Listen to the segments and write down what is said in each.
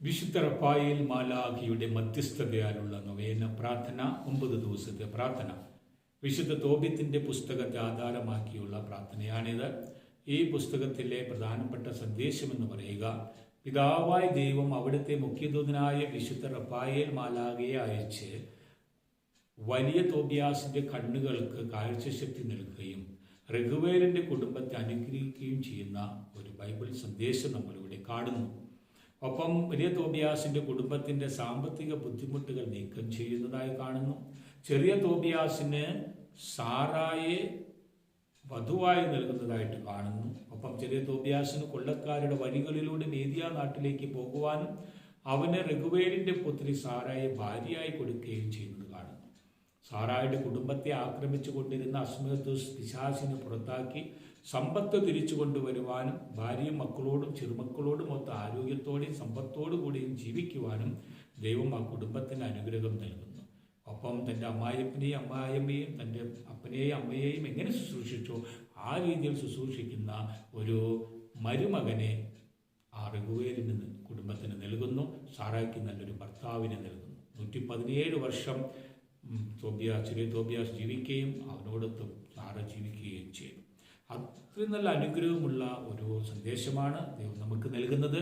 വിശുദ്ധ റപ്പായേൽ മാലാഖിയുടെ മധ്യസ്ഥതയാലുള്ള നൊവേന പ്രാർത്ഥന ഒമ്പത് ദിവസത്തെ പ്രാർത്ഥന. വിശുദ്ധ തോപ്യത്തിന്റെ പുസ്തകത്തെ ആധാരമാക്കിയുള്ള പ്രാർത്ഥനയാണിത്. ഈ പുസ്തകത്തിലെ പ്രധാനപ്പെട്ട സന്ദേശമെന്ന് പറയുക പിതാവായ ദൈവം അവിടുത്തെ മുഖ്യദൂതനായ വിശുദ്ധ റപ്പായേൽ മാലാഖയെ അയച്ച് വലിയ തോബിയാസിന്റെ കണ്ണുകൾക്ക് കാഴ്ചശക്തി നൽകുകയും രഘുവേലിന്റെ കുടുംബത്തെ അനുഗ്രഹിക്കുകയും ചെയ്യുന്ന ഒരു ബൈബിൾ സന്ദേശം നമ്മളിവിടെ കാണുന്നു. ഒപ്പം വലിയ തോബിയാസിന്റെ കുടുംബത്തിന്റെ സാമ്പത്തിക ബുദ്ധിമുട്ടുകൾ നീക്കം ചെയ്യുന്നതായി കാണുന്നു. ചെറിയ തോബിയാസിന് സാറായെ വധുവായി നൽകുന്നതായിട്ട് കാണുന്നു. ഒപ്പം ചെറിയ തോബിയാസിന് കൊള്ളക്കാരുടെ വഴികളിലൂടെ മേദിയ നാട്ടിലേക്ക് പോകുവാനും അവന് രഘുവേലിന്റെ പുത്രി സാറായെ ഭാര്യയായി കൊടുക്കുകയും ചെയ്യുന്നത് കാണുന്നു. സാറായുടെ കുടുംബത്തെ ആക്രമിച്ചു കൊണ്ടിരുന്ന അസ്മദുസ് പിശാസിനെ പുറത്താക്കി സമ്പത്ത് തിരിച്ചു കൊണ്ടുവരുവാനും ഭാര്യയും മക്കളോടും ചെറുമക്കളോടും ഒത്ത ആരോഗ്യത്തോടെയും സമ്പത്തോടു കൂടിയും ജീവിക്കുവാനും ദൈവം ആ കുടുംബത്തിന് അനുഗ്രഹം നൽകുന്നു. ഒപ്പം തന്റെ അമ്മായപ്പനെയും അമ്മായമ്മയെയും തന്റെ അപ്പനെയും അമ്മയെയും എങ്ങനെ ശുശ്രൂഷിച്ചോ ആ രീതിയിൽ ശുശ്രൂഷിക്കുന്ന ഒരു മരുമകനെ ആ നിന്ന് കുടുംബത്തിന് നൽകുന്നു. സാറായ്ക്ക് നല്ലൊരു ഭർത്താവിനെ നൽകുന്നു. നൂറ്റി പതിനേഴ് വർഷം ഉം, തോബിയാസ് ചെറിയ തോബിയാസ് ജീവിക്കുകയും അവനോടൊത്ത് സാറ ജീവിക്കുകയും ചെയ്തു. അത്രയും നല്ല അനുഗ്രഹമുള്ള ഒരു സന്ദേശമാണ് ദൈവം നമുക്ക് നൽകുന്നത്.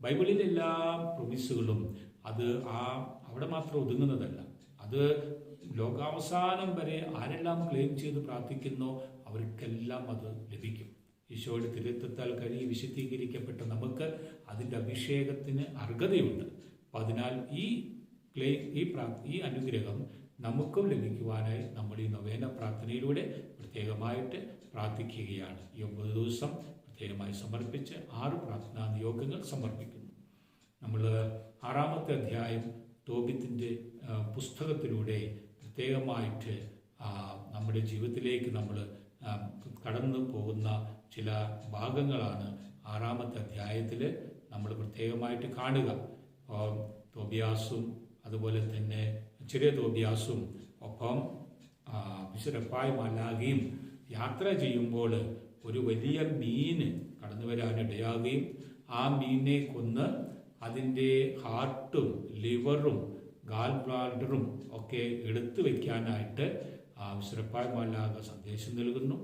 ബൈബിളിലെ എല്ലാ പ്രൊമിസുകളും അത് ആ അവിടെ മാത്രം ഒതുങ്ങുന്നതല്ല. അത് ലോകാവസാനം വരെ ആരെല്ലാം ക്ലെയിം ചെയ്ത് പ്രാർത്ഥിക്കുന്നോ അവർക്കെല്ലാം അത് ലഭിക്കും. ഈശോയുടെ തിരുത്തത്താൽ കഴി വിശുദ്ധീകരിക്കപ്പെട്ട നമുക്ക് അതിന്റെ അഭിഷേകത്തിന് അർഹതയുണ്ട്. അപ്പം അതിനാൽ ഈ ക്ലെയിം ഈ പ്രാ ഈ അനുഗ്രഹം നമുക്കും ലഭിക്കുവാനായി നമ്മൾ ഈ നവേന പ്രാർത്ഥനയിലൂടെ പ്രത്യേകമായിട്ട് പ്രാർത്ഥിക്കുകയാണ്. ഈ ഒമ്പത് ദിവസം പ്രത്യേകമായി സമർപ്പിച്ച് ആറ് പ്രാർത്ഥനാ നിയോഗങ്ങൾ സമർപ്പിക്കുന്നു. നമ്മൾ ആറാമത്തെ അധ്യായം തോബിത്തിന്റെ പുസ്തകത്തിലൂടെ പ്രത്യേകമായിട്ട് നമ്മുടെ ജീവിതത്തിലേക്ക് നമ്മൾ കടന്നു പോകുന്ന ചില ഭാഗങ്ങളാണ് ആറാമത്തെ അധ്യായത്തിൽ നമ്മൾ പ്രത്യേകമായിട്ട് കാണുക. തോബിയാസും അതുപോലെ തന്നെ ചെറിയ തോബിയാസും ഒപ്പം വിശുരപ്പായ മാലാകയും യാത്ര ചെയ്യുമ്പോൾ ഒരു വലിയ മീന് കടന്നു വരാനിടയാകുകയും ആ മീനിനെ കൊന്ന് അതിന്റെ ഹാർട്ടും ലിവറും ഗാൽ ബ്ലാഡറും ഒക്കെ എടുത്തു വയ്ക്കാനായിട്ട് ആ മാലാക സന്ദേശം നൽകുന്നു.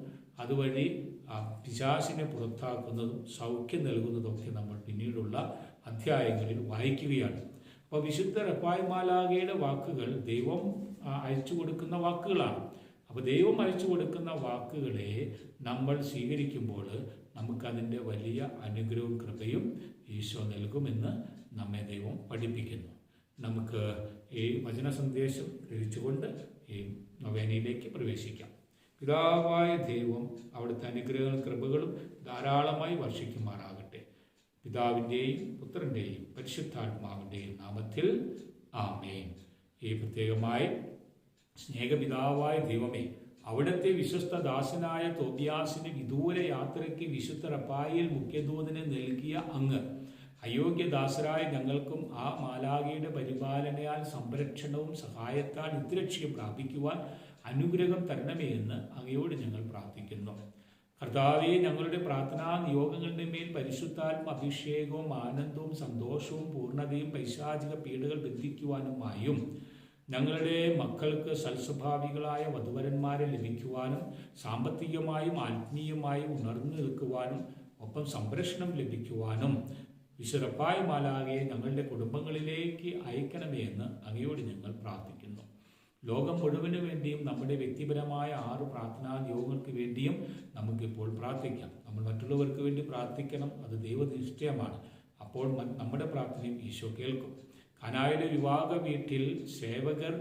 അതുവഴി ആ പിശാസിനെ പുറത്താക്കുന്നതും സൗഖ്യം നൽകുന്നതൊക്കെ നമ്മൾ പിന്നീടുള്ള അധ്യായങ്ങളിൽ വായിക്കുകയാണ്. അപ്പോൾ വിശുദ്ധ റപ്പായ്മാലാകയുടെ വാക്കുകൾ ദൈവം അയച്ചു കൊടുക്കുന്ന വാക്കുകളാണ്. അപ്പോൾ ദൈവം അയച്ചു കൊടുക്കുന്ന വാക്കുകളെ നമ്മൾ സ്വീകരിക്കുമ്പോൾ നമുക്കതിന്റെ വലിയ അനുഗ്രഹവും കൃപയും ഈശോ നൽകുമെന്ന് നമ്മെ ദൈവം പഠിപ്പിക്കുന്നു. നമുക്ക് ഈ വചന സന്ദേശം ഗ്രഹിച്ചുകൊണ്ട് ഈ നൊവേനയിലേക്ക് പ്രവേശിക്കാം. പിതാവായ ദൈവം അവിടുത്തെ അനുഗ്രഹങ്ങളും കൃപകളും ധാരാളമായി വർഷിക്കുമാറാകട്ടെ. പിതാവിന്റെയും പുത്രന്റെയും പരിശുദ്ധാത്മാവിന്റെയും നാമത്തിൽ ആമേൻ. ഈ പ്രത്യേകമായി സ്നേഹപിതാവായ ദൈവമേ അവിടുത്തെ വിശ്വസ്ത ദാസനായ തോബിയാസിന് വിദൂര യാത്രയ്ക്ക് വിശുദ്ധ റപ്പായിൽ മുഖ്യദൂതന് നൽകിയ അങ്ങ്. അയോഗ്യദാസരായ ഞങ്ങൾക്കും ആ മാലാകയുടെ പരിപാലനയാൽ സംരക്ഷണവും സഹായത്താൽ നിത്യരക്ഷയും പ്രാപിക്കുവാൻ അനുഗ്രഹം തരണമേ എന്ന് അങ്ങയോട് ഞങ്ങൾ പ്രാർത്ഥിക്കുന്നു. കർത്താവെ ഞങ്ങളുടെ പ്രാർത്ഥനാ നിയോഗങ്ങളുടെ മേൽ പരിശുദ്ധാത്മ അഭിഷേകവും ആനന്ദവും സന്തോഷവും പൂർണതയും പൈശാചിക പീഡകൾ ബന്ധിക്കുവാനുമായും ഞങ്ങളുടെ മക്കൾക്ക് സൽസ്വഭാവികളായ വധുവരന്മാരെ ലഭിക്കുവാനും സാമ്പത്തികമായും ആത്മീയമായും ഉണർന്നു നിൽക്കുവാനും ഒപ്പം സംരക്ഷണം ലഭിക്കുവാനും വിശുറപ്പായ മാലാകയെ ഞങ്ങളുടെ കുടുംബങ്ങളിലേക്ക് അയക്കണമേ എന്ന് അങ്ങയോട് ഞങ്ങൾ പ്രാർത്ഥിക്കുന്നു. ലോകം മുഴുവനു വേണ്ടിയും നമ്മുടെ വ്യക്തിപരമായ ആറ് പ്രാർത്ഥനാ നിയോഗങ്ങൾക്ക് വേണ്ടിയും നമുക്കിപ്പോൾ പ്രാർത്ഥിക്കാം. നമ്മൾ മറ്റുള്ളവർക്ക് വേണ്ടി പ്രാർത്ഥിക്കണം. അത് ദൈവനിശ്ചയമാണ് അപ്പോൾ നമ്മുടെ പ്രാർത്ഥനയും ഈശോ കേൾക്കും. കനായുടെ വിവാഹ വീട്ടിൽ സേവകർ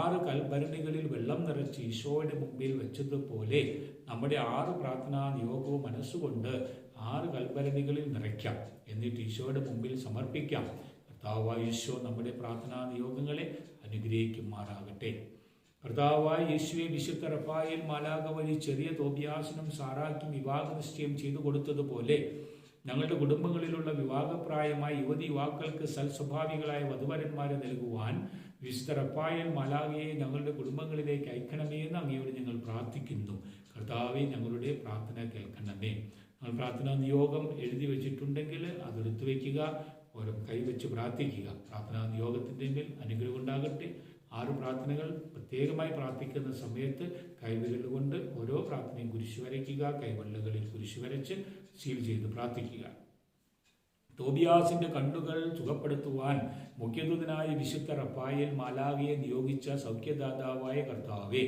ആറ് കൽഭരണികളിൽ വെള്ളം നിറച്ച് ഈശോയുടെ മുമ്പിൽ വെച്ചതുപോലെ നമ്മുടെ ആറ് പ്രാർത്ഥനാ നിയോഗവും മനസ്സുകൊണ്ട് ആറ് കൽഭരണികളിൽ നിറയ്ക്കാം. എന്നിട്ട് ഈശോയുടെ മുമ്പിൽ സമർപ്പിക്കാം. കർത്താവായ ഈശോ നമ്മുടെ പ്രാർത്ഥനാ നിയോഗങ്ങളെ അനുഗ്രഹിക്കുമാറാകട്ടെ. കർത്താവായ യേശുവെ വിശുദ്ധ റഫായിൽ മാലാക വഴി ചെറിയ തോപ്യാസനം സാറാക്കും വിവാഹ നിശ്ചയം ചെയ്തു കൊടുത്തതുപോലെ ഞങ്ങളുടെ കുടുംബങ്ങളിലുള്ള വിവാഹപ്രായമായ യുവതി യുവാക്കൾക്ക് സൽസ്വഭാവികളായ വധുവരന്മാരെ നൽകുവാൻ വിശുദ്ധ റപ്പായൽ മലാഗിയെ ഞങ്ങളുടെ കുടുംബങ്ങളിലേക്ക് അയക്കണമേ എന്ന് അങ്ങയോട് ഞങ്ങൾ പ്രാർത്ഥിക്കുന്നു. കർത്താവെ ഞങ്ങളുടെ പ്രാർത്ഥന കേൾക്കണമേ. ഞങ്ങൾ പ്രാർത്ഥനാ നിയോഗം എഴുതി വെച്ചിട്ടുണ്ടെങ്കിൽ അതെടുത്തു വയ്ക്കുക ഓരോ കൈവച്ച് പ്രാർത്ഥിക്കുക. പ്രാർത്ഥനാ നിയോഗത്തിന്റെ മേൽ അനുഗ്രഹം ഉണ്ടാകട്ടെ. ആറ് പ്രാർത്ഥനകൾ പ്രത്യേകമായി പ്രാർത്ഥിക്കുന്ന സമയത്ത് കൈവിരലുകൊണ്ട് ഓരോ പ്രാർത്ഥനയും കുരിശ് വരയ്ക്കുക കൈവെള്ളകളിൽ കുരിശ് വരച്ച് സീൽ ചെയ്ത് പ്രാർത്ഥിക്കുക. തോബിയാസിന്റെ കണ്ണുകൾ സുഖപ്പെടുത്തുവാൻ മുഖ്യദൂതനായ വിശുദ്ധ റഫായൽ മാലാകയെ നിയോഗിച്ച സൗഖ്യദാതാവായ കർത്താവേ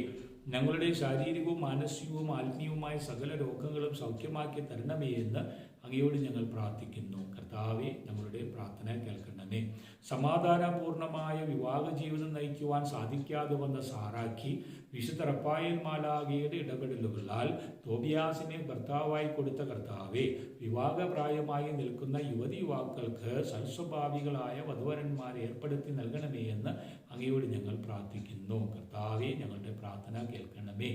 ഞങ്ങളുടെ ശാരീരികവും മാനസികവും ആത്മീയവുമായ സകല രോഗങ്ങളും സൗഖ്യമാക്കി തരണമേ എന്ന് അങ്ങയോട് ഞങ്ങൾ പ്രാർത്ഥിക്കുന്നു. കർത്താവെ നമ്മളുടെ പ്രാർത്ഥന കേൾക്കണമേ. സമാധാനപൂർണമായ വിവാഹ ജീവിതം നയിക്കുവാൻ സാധിക്കാതെ വന്ന സാറാക്കി വിശുദ്ധ ഇടപെടലുകളാൽ തോബിയാസിനെ ഭർത്താവായി കൊടുത്ത കർത്താവെ വിവാഹപ്രായമായി നിൽക്കുന്ന യുവതി യുവാക്കൾക്ക് സൽസ്വഭാവികളായ വധുവരന്മാരെ ഏർപ്പെടുത്തി നൽകണമേ എന്ന് അങ്ങയോട് ഞങ്ങൾ പ്രാർത്ഥിക്കുന്നു. കർത്താവെ ഞങ്ങളുടെ പ്രാർത്ഥന കേൾക്കണമേ.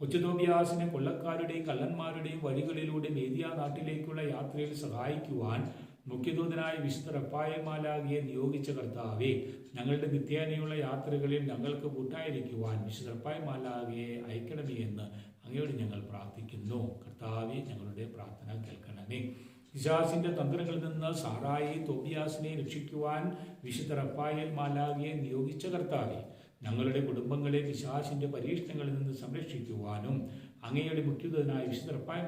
കൊച്ചുതോബിയാസിനെ കൊള്ളക്കാരുടെയും കള്ളന്മാരുടെയും വഴികളിലൂടെ മേദിയ നാട്ടിലേക്കുള്ള യാത്രയിൽ സഹായിക്കുവാൻ മുഖ്യദൂതനായ വിശുദ്ധ റപ്പായമാലാകിയെ നിയോഗിച്ച കർത്താവെ ഞങ്ങളുടെ നിത്യേനയുള്ള യാത്രകളിൽ ഞങ്ങൾക്ക് കൂട്ടായിരിക്കുവാൻ വിശുദ്ധ റപ്പായമാലാകിയെ അയക്കണമേ എന്ന് അങ്ങയോട് ഞങ്ങൾ പ്രാർത്ഥിക്കുന്നു. കർത്താവെ ഞങ്ങളുടെ പ്രാർത്ഥന കേൾക്കണമേ. പിശാസിന്റെ തന്ത്രങ്ങളിൽ നിന്ന് സാറായി തോബിയാസിനെ രക്ഷിക്കുവാൻ വിശുദ്ധ റപ്പായൽ മാലാകിയെ നിയോഗിച്ച കർത്താവെ ഞങ്ങളുടെ കുടുംബങ്ങളെ പിശാസിന്റെ പരീക്ഷണങ്ങളിൽ നിന്ന് സംരക്ഷിക്കുവാനും അങ്ങയുടെ മുഖ്യതനായ വിശുദ്ധ റപ്പായ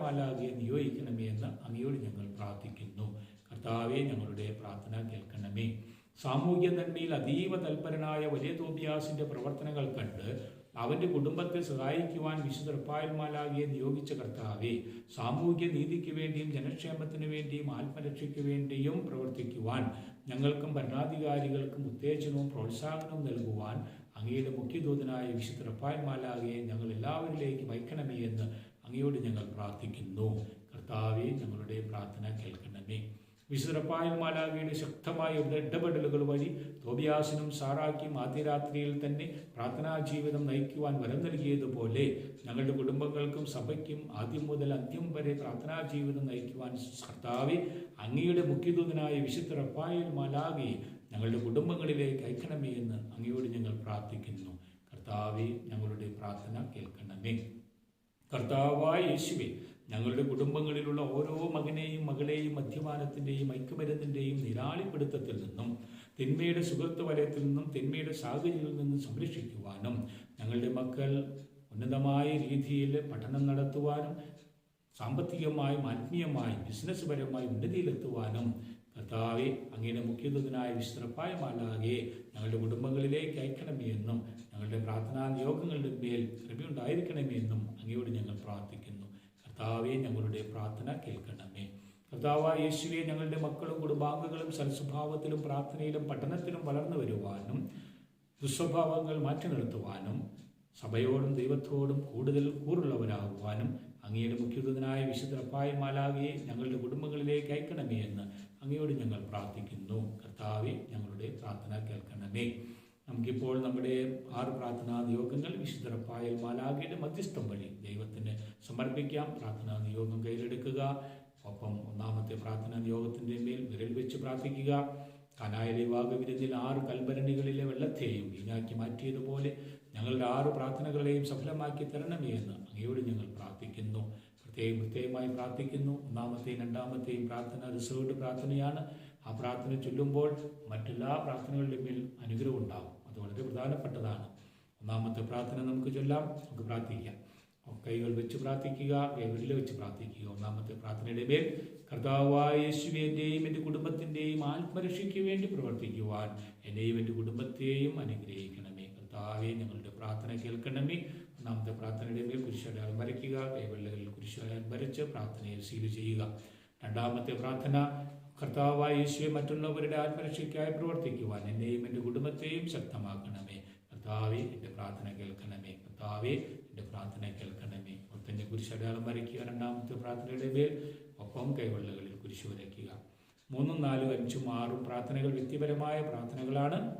നിയോഗിക്കണമേ എന്ന് അങ്ങയോട് ഞങ്ങൾ പ്രാർത്ഥിക്കുന്നു. കർത്താവെ ഞങ്ങളുടെ പ്രാർത്ഥന കേൾക്കണമേ. സാമൂഹ്യ നന്മയിൽ അതീവ തൽപരനായ വലിയ തോബിയാസിന്റെ പ്രവർത്തനങ്ങൾ കണ്ട് അവന്റെ കുടുംബത്തെ സഹായിക്കുവാൻ വിശുദ്ധ റപ്പായൽമാലാകിയെ നിയോഗിച്ച കർത്താവെ സാമൂഹ്യ നീതിക്ക് വേണ്ടിയും ജനക്ഷേമത്തിന് വേണ്ടിയും ആത്മരക്ഷയ്ക്ക് വേണ്ടിയും പ്രവർത്തിക്കുവാൻ ഞങ്ങൾക്കും ഭരണാധികാരികൾക്കും ഉത്തേജനവും പ്രോത്സാഹനവും നൽകുവാൻ അങ്ങയുടെ മുഖ്യദൂതനായ വിശുദ്ധ റപ്പായൽമാലാകിയെ ഞങ്ങൾ എല്ലാവരിലേക്കും വയ്ക്കണമേ എന്ന് അങ്ങയോട് ഞങ്ങൾ പ്രാർത്ഥിക്കുന്നു. കർത്താവെ ഞങ്ങളുടെ പ്രാർത്ഥന കേൾക്കണമേ. വിശുദ്ധപ്പായൽ മാലാഖയുടെ ശക്തമായ ഇടപെടലുകൾ വഴി തോബിയാസിനും സാറാക്കിയും ആദ്യരാത്രിയിൽ തന്നെ പ്രാർത്ഥനാ ജീവിതം നയിക്കുവാൻ വരം നൽകിയതുപോലെ ഞങ്ങളുടെ കുടുംബങ്ങൾക്കും സഭയ്ക്കും ആദ്യം മുതൽ അന്ത്യം വരെ പ്രാർത്ഥനാ ജീവിതം നയിക്കുവാൻ കർത്താവെ അങ്ങയുടെ മുഖ്യദൂതനായ വിശുദ്ധ റപ്പായൽ ഞങ്ങളുടെ കുടുംബങ്ങളിലേക്ക് അയക്കണമേ എന്ന് അങ്ങയോട് ഞങ്ങൾ പ്രാർത്ഥിക്കുന്നു. കർത്താവെ ഞങ്ങളുടെ പ്രാർത്ഥന കേൾക്കണമേ. കർത്താവായ യേശുവെ ഞങ്ങളുടെ കുടുംബങ്ങളിലുള്ള ഓരോ മകനെയും മകളെയും മദ്യപാനത്തിന്റെയും മയക്കുമരുന്നിന്റെയും നിരാളിപ്പിടുത്തത്തിൽ നിന്നും തിന്മയുടെ സുഹൃത്ത് വലയത്തിൽ നിന്നും തിന്മയുടെ സാഹചര്യത്തിൽ നിന്നും സംരക്ഷിക്കുവാനും ഞങ്ങളുടെ മക്കൾ ഉന്നതമായ രീതിയിൽ പഠനം നടത്തുവാനും സാമ്പത്തികമായും ആത്മീയമായും ബിസിനസ് പരമായും ഉന്നതിയിലെത്തുവാനും കർത്താവെ അങ്ങയുടെ മുഖ്യദൂതനായ വിശ്രപ്പായ മാലാകെ ഞങ്ങളുടെ കുടുംബങ്ങളിലേക്ക് അയക്കണമേ എന്നും ഞങ്ങളുടെ പ്രാർത്ഥനാ നിയോഗങ്ങളുടെ മേൽ കൃപയുണ്ടായിരിക്കണമേ എന്നും അങ്ങയോട് ഞങ്ങൾ പ്രാർത്ഥിക്കുന്നു. കർത്താവെ ഞങ്ങളുടെ പ്രാർത്ഥന കേൾക്കണമേ. കർത്താവ് യേശുവെ ഞങ്ങളുടെ മക്കളും കുടുംബാംഗങ്ങളും സൽസ്വഭാവത്തിലും പ്രാർത്ഥനയിലും പഠനത്തിലും വളർന്നു വരുവാനും ദുസ്വഭാവങ്ങൾ മാറ്റി നിർത്തുവാനും സഭയോടും ദൈവത്തോടും കൂടുതൽ കൂറുള്ളവരാകുവാനും അങ്ങയുടെ മുഖ്യദൂതനായ വിശുദ്ധപ്പായ മാലാവിയെ ഞങ്ങളുടെ കുടുംബങ്ങളിലേക്ക് അയക്കണമേ എന്ന് അങ്ങയോട് ഞങ്ങൾ പ്രാർത്ഥിക്കുന്നു. കർത്താവെ ഞങ്ങളുടെ പ്രാർത്ഥന കേൾക്കണമേ. നമുക്കിപ്പോൾ നമ്മുടെ ആറ് പ്രാർത്ഥനാ നിയോഗങ്ങൾ വിശുദ്ധ പായൽ മാലാഖയുടെ മധ്യസ്ഥം വഴി ദൈവത്തിന് സമർപ്പിക്കാം. പ്രാർത്ഥനാ നിയോഗം കയ്യിലെടുക്കുക. ഒപ്പം ഒന്നാമത്തെ പ്രാർത്ഥനാ നിയോഗത്തിന്റെ മേൽ വിരൽ വെച്ച് പ്രാർത്ഥിക്കുക. കനായിലെ വാഗവിരുന്നിൽ ആറ് കൽഭരണികളിലെ വെള്ളത്തെയും വീഞ്ഞാക്കി മാറ്റിയതുപോലെ ഞങ്ങളുടെ ആറ് പ്രാർത്ഥനകളെയും സഫലമാക്കി തരണമേ എന്ന് അങ്ങയോട് ഞങ്ങൾ പ്രാർത്ഥിക്കുന്നു. പ്രത്യേകം പ്രത്യേകമായി പ്രാർത്ഥിക്കുന്നു. ഒന്നാമത്തെയും രണ്ടാമത്തെയും പ്രാർത്ഥന റിസർവ്ഡ് പ്രാർത്ഥനയാണ്. ആ പ്രാർത്ഥന ചൊല്ലുമ്പോൾ മറ്റെല്ലാ പ്രാർത്ഥനകളുടെ മേൽ അനുഗ്രഹം ഉണ്ടാകും വളരെ പ്രധാനപ്പെട്ടതാണ്. ഒന്നാമത്തെ പ്രാർത്ഥന നമുക്ക് ചൊല്ലാം നമുക്ക് പ്രാർത്ഥിക്കാം. കൈകൾ വെച്ച് പ്രാർത്ഥിക്കുക കൈകളിൽ വെച്ച് പ്രാർത്ഥിക്കുക. ഒന്നാമത്തെ പ്രാർത്ഥനയുടെ മേൽ കർത്താവായ യേശുവിന്റെയും എന്റെ കുടുംബത്തിന്റെയും ആത്മരക്ഷയ്ക്ക് വേണ്ടി പ്രവർത്തിക്കുവാൻ എന്നെയും എന്റെ കുടുംബത്തെയും അനുഗ്രഹിക്കണമേ. കർത്താവെ ഞങ്ങളുടെ പ്രാർത്ഥന കേൾക്കണമേ. ഒന്നാമത്തെ പ്രാർത്ഥനയുടെ മേൽ കുരിശടയാളം വരയ്ക്കുക കൈവെള്ളകളിൽ കുരിശടയാളം വരച്ച് പ്രാർത്ഥനയെ സീൽ ചെയ്യുക. രണ്ടാമത്തെ പ്രാർത്ഥന കർത്താവായ യേശുവെ മറ്റുള്ളവരുടെ ആത്മരക്ഷയ്ക്കായി പ്രവർത്തിക്കുവാൻ എന്നെയും എന്റെ കുടുംബത്തെയും ശക്തമാക്കണമേ. കർത്താവെ എന്റെ പ്രാർത്ഥന കേൾക്കണമേ. കർത്താവെ എന്റെ പ്രാർത്ഥന കേൾക്കണമേ. ഒത്തന്നെ കുരിശടയാളം വരയ്ക്കുക രണ്ടാമത്തെ പ്രാർത്ഥനയുടെ പേർ ഒപ്പം കൈവെള്ളകളിൽ കുരിശ് വരയ്ക്കുക. മൂന്നും നാലും അഞ്ചും ആറും പ്രാർത്ഥനകൾ വ്യക്തിപരമായ പ്രാർത്ഥനകളാണ്.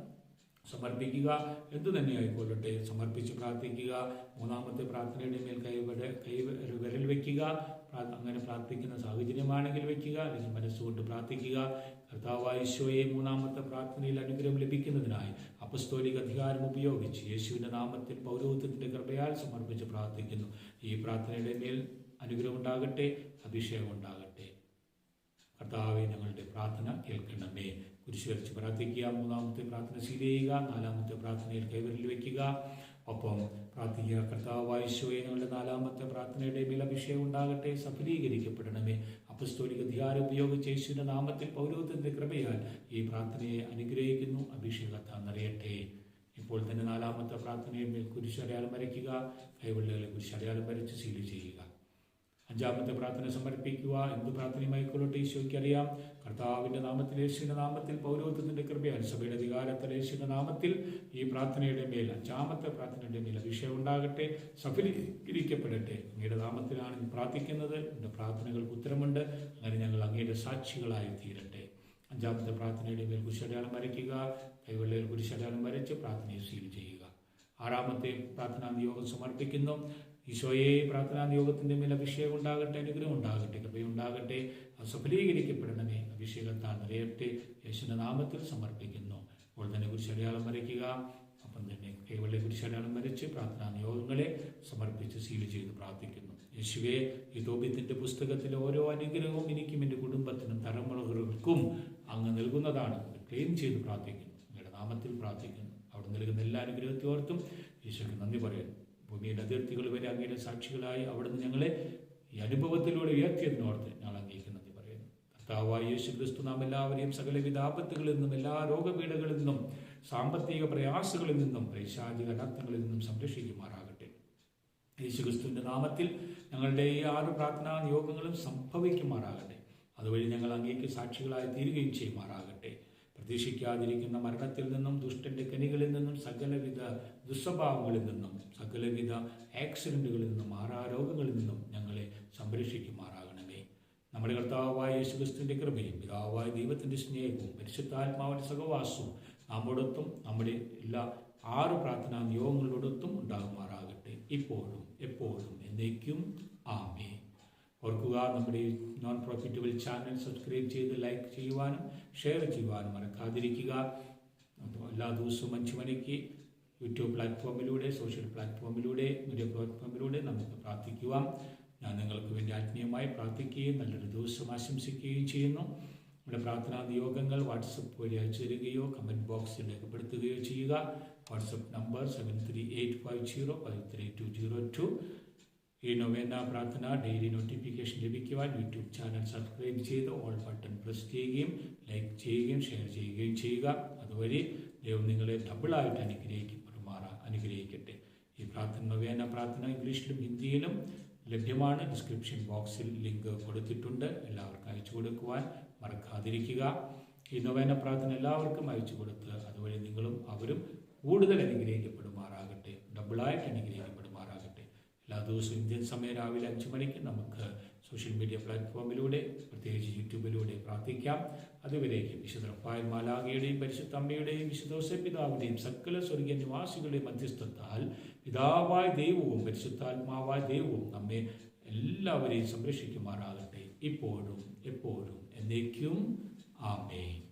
സമർപ്പിക്കുക എന്തു തന്നെ ആയിക്കൊള്ളട്ടെ. സമർപ്പിച്ച് പ്രാർത്ഥിക്കുക മൂന്നാമത്തെ പ്രാർത്ഥനയുടെ മേൽ കൈ കൈ വിര- വിരൽ വെക്കുക പ്രാ- അങ്ങനെ പ്രാർത്ഥിക്കുന്ന സാഹചര്യമാണെങ്കിൽ വയ്ക്കുക അല്ലെങ്കിൽ മനസ്സുകൊണ്ട് പ്രാർത്ഥിക്കുക. കർത്താവായ യേശുവെ മൂന്നാമത്തെ പ്രാർത്ഥനയിൽ അനുഗ്രഹം ലഭിക്കുന്നതിനായി അപസ്തോലിക അധികാരം ഉപയോഗിച്ച് യേശുവിന്റെ നാമത്തിൽ പൗരോഹിത്യത്തിന്റെ കൃപയാൽ സമർപ്പിച്ച് പ്രാർത്ഥിക്കുന്നു. ഈ പ്രാർത്ഥനയുടെ മേൽ അനുഗ്രഹം ഉണ്ടാകട്ടെ അഭിഷേകം ഉണ്ടാകട്ടെ. കർത്താവെ ഞങ്ങളുടെ പ്രാർത്ഥന കേൾക്കണമേ. കുരിശുവരച്ച് പ്രാർത്ഥിക്കുക മൂന്നാമത്തെ പ്രാർത്ഥന ചെയ്യുക നാലാമത്തെ പ്രാർത്ഥനയിൽ കൈവരിൽ വയ്ക്കുക. ഒപ്പം പ്രാർത്ഥിക്കുക കർത്താവായ ഈശോയെ ഞങ്ങളുടെ നാലാമത്തെ പ്രാർത്ഥനയുടെ മേൽ അഭിഷേകം ഉണ്ടാകട്ടെ സഫലീകരിക്കപ്പെടണമേ. അപസ്തോലിക ധ്യാനം ഉപയോഗിച്ച് യേശുവിന്റെ നാമത്തിൽ പൗരോഹിത്യത്തിന്റെ കൃപയാൽ ഈ പ്രാർത്ഥനയെ അനുഗ്രഹിക്കുന്നു. അഭിഷേകത്താൻ നിറയട്ടെ. ഇപ്പോൾ തന്നെ നാലാമത്തെ പ്രാർത്ഥനയിൽ മേൽ കുരിശടയാളം വരയ്ക്കുക. കൈവെള്ളുകളെ കുരിശടയാളം വരച്ച് സീൽ ചെയ്യുക. അഞ്ചാമത്തെ പ്രാർത്ഥന സമർപ്പിക്കുക. എന്ത് പ്രാർത്ഥനയുമായിക്കൊള്ളട്ടെ ഈശോയ്ക്ക് അറിയാം. കർത്താവിന്റെ നാമത്തിൽ യേശുവിന്റെ നാമത്തിൽ പൗരോഹിത്യത്തിന്റെ കൃപയാൽ സഭയുടെ അധികാരത്തിൽ യേശുവിന്റെ നാമത്തിൽ ഈ പ്രാർത്ഥനയുടെ മേൽ അഞ്ചാമത്തെ പ്രാർത്ഥനയുടെ മേൽ അഭിഷേകം ഉണ്ടാകട്ടെ സഫലീകരിക്കപ്പെടട്ടെ. അങ്ങയുടെ നാമത്തിലാണ് പ്രാർത്ഥിക്കുന്നത്. എന്റെ പ്രാർത്ഥനകൾക്ക് ഉത്തരമുണ്ട്. അങ്ങനെ ഞങ്ങൾ അങ്ങയുടെ സാക്ഷികളായി തീരട്ടെ. അഞ്ചാമത്തെ പ്രാർത്ഥനയുടെ മേൽ കുരിശടയാളം വരയ്ക്കുക. കൈവെള്ളയിൽ കുരിശടയാളം വരച്ച് പ്രാർത്ഥനയെ സീൽ ചെയ്യുക. ആറാമത്തെ പ്രാർത്ഥനാ നിയോഗം സമർപ്പിക്കുന്നു. ഈശോയെ പ്രാർത്ഥനാ നിയോഗത്തിന്റെ മേൽ അഭിഷേകം ഉണ്ടാകട്ടെ അനുഗ്രഹം ഉണ്ടാകട്ടെ കൃപയുണ്ടാകട്ടെ അത് സഫലീകരിക്കപ്പെടണമേ അഭിഷേകത്താൽ നിറയട്ടെ യേശുവിന്റെ നാമത്തിൽ സമർപ്പിക്കുന്നു. അപ്പോൾ തന്നെ കുരിശടയാളം വരയ്ക്കുക. അപ്പം തന്നെ കൈവളെ കുരിശടയാളം വരച്ച് പ്രാർത്ഥനാ നിയോഗങ്ങളെ സമർപ്പിച്ച് സീൽ ചെയ്ത് പ്രാർത്ഥിക്കുന്നു. യേശുവെ ഈ തോപ്യത്തിന്റെ പുസ്തകത്തിലെ ഓരോ അനുഗ്രഹവും എനിക്കും എന്റെ കുടുംബത്തിനും തലമുറകൾക്കും അങ്ങ് നൽകുന്നതാണ്. ക്ലെയിം ചെയ്ത് പ്രാർത്ഥിക്കുന്നു. നിങ്ങളുടെ നാമത്തിൽ പ്രാർത്ഥിക്കുന്നു. അവിടെ നൽകുന്ന എല്ലാ അനുഗ്രഹത്തെ ഓർത്തും ഈശോയ്ക്ക് നന്ദി പറയുന്നു. ഭൂമിയുടെ അതിർത്തികൾ വരെ അങ്ങയുടെ സാക്ഷികളായി അവിടുന്ന് ഞങ്ങളെ ഈ അനുഭവത്തിലൂടെ ഉയർത്തിയതിനോർത്ത് ഞങ്ങൾ അങ്ങേക്ക് പറയുന്നു. കർത്താവായ യേശു ക്രിസ്തു നാം എല്ലാവരെയും സകലവിധ ആപത്തുകളിൽ നിന്നും എല്ലാ രോഗപീഠകളിൽ നിന്നും സാമ്പത്തിക പ്രയാസങ്ങളിൽ നിന്നും പൈശാചിക അനർത്ഥങ്ങളിൽ നിന്നും സംരക്ഷിക്കുമാറാകട്ടെ. യേശുക്രിസ്തുവിന്റെ നാമത്തിൽ ഞങ്ങളുടെ ഈ ആറ് പ്രാർത്ഥനാ നിയോഗങ്ങളും സംഭവിക്കുമാറാകട്ടെ. അതുവഴി ഞങ്ങൾ അങ്ങേക്ക് സാക്ഷികളായി തീരുകയും ചെയ്യുമാറാകട്ടെ. പ്രതീക്ഷിക്കാതിരിക്കുന്ന മരണത്തിൽ നിന്നും ദുഷ്ടന്റെ കനികളിൽ നിന്നും സകലവിധ ദുസ്വഭാവങ്ങളിൽ നിന്നും സകലവിധ ആക്സിഡന്റുകളിൽ നിന്നും മാറാരോഗങ്ങളിൽ നിന്നും ഞങ്ങളെ സംരക്ഷിക്കുമാറാകണമേ. നമ്മുടെ കർത്താവായ യേശുക്രിസ്തുവിന്റെ കൃപയും പിതാവായ ദൈവത്തിന്റെ സ്നേഹവും പരിശുദ്ധാത്മാവിന്റെ സഹവാസവും നമ്മോടൊത്തും നമ്മുടെ എല്ലാ ആറ് പ്രാർത്ഥനാ നിയോഗങ്ങളോടൊത്തും ഉണ്ടാകുമാറാകട്ടെ. ഇപ്പോഴും എപ്പോഴും എന്നേക്കും. ആമേ ഓർക്കുക നമ്മുടെ ഈ നോൺ പ്രോഫിറ്റബിൾ ചാനൽ സബ്സ്ക്രൈബ് ചെയ്ത് ലൈക്ക് ചെയ്യുവാനും ഷെയർ ചെയ്യുവാനും മറക്കാതിരിക്കുക. അപ്പോൾ എല്ലാ ദിവസവും അഞ്ച് മണിക്ക് യൂട്യൂബ് പ്ലാറ്റ്ഫോമിലൂടെ സോഷ്യൽ പ്ലാറ്റ്ഫോമിലൂടെ മീഡിയ പ്ലാറ്റ്ഫോമിലൂടെ നമുക്ക് പ്രാർത്ഥിക്കുവാം. ഞാൻ നിങ്ങൾക്ക് വേണ്ടി ആത്മീയമായി പ്രാർത്ഥിക്കുകയും നല്ലൊരു ദിവസം ആശംസിക്കുകയും ചെയ്യുന്നു. നമ്മുടെ പ്രാർത്ഥനാ നിയോഗങ്ങൾ വാട്സപ്പ് വഴി അയച്ചു തരികയോ കമന്റ് ബോക്സിൽ രേഖപ്പെടുത്തുകയോ ചെയ്യുക. WhatsApp number seven three eight five zero five three two zero two ഈ നൊവേന പ്രാർത്ഥന ഡെയിലി നോട്ടിഫിക്കേഷൻ ലഭിക്കുവാൻ യൂട്യൂബ് ചാനൽ സബ്സ്ക്രൈബ് ചെയ്ത് ഓൾ ബട്ടൺ പ്രസ് ചെയ്യുകയും ലൈക്ക് ചെയ്യുകയും ഷെയർ ചെയ്യുകയും ചെയ്യുക. അതുവഴി ദൈവം നിങ്ങളെ ഡബിളായിട്ട് അനുഗ്രഹിക്കപ്പെടുമാറ അനുഗ്രഹിക്കട്ടെ. ഈ പ്രാർത്ഥന നൊവേന പ്രാർത്ഥന ഇംഗ്ലീഷിലും ഹിന്ദിയിലും ലഭ്യമാണ്. ഡിസ്ക്രിപ്ഷൻ ബോക്സിൽ ലിങ്ക് കൊടുത്തിട്ടുണ്ട്. എല്ലാവർക്കും അയച്ചു കൊടുക്കുവാൻ മറക്കാതിരിക്കുക. ഈ നൊവേന പ്രാർത്ഥന എല്ലാവർക്കും അയച്ചു കൊടുത്ത് അതുവഴി നിങ്ങളും അവരും കൂടുതൽ അനുഗ്രഹിക്കപ്പെടുമാറാകട്ടെ. ഡബിളായിട്ട് അനുഗ്രഹിക്കപ്പെടുമാറാകട്ടെ എല്ലാ ദിവസവും ഇന്ത്യൻ സമയം രാവിലെ അഞ്ച് മണിക്ക് നമുക്ക് സോഷ്യൽ മീഡിയ പ്ലാറ്റ്ഫോമിലൂടെ പ്രത്യേകിച്ച് യൂട്യൂബിലൂടെ പ്രാർത്ഥിക്കാം. അതുവരേക്കും വിശുദ്ധ റഫായൽ മാലാഖയുടെയും പരിശുദ്ധ അമ്മയുടെയും വിശുദ്ധോസ പിതാവിന്റെയും സകല സ്വർഗീയ നിവാസികളുടെയും മധ്യസ്ഥത്താൽ പിതാവായ ദൈവവും പരിശുദ്ധാത്മാവായ ദൈവവും നമ്മെ എല്ലാവരെയും സംരക്ഷിക്കുമാറാകട്ടെ. ഇപ്പോഴും എപ്പോഴും എന്നേക്കും. ആമേൻ.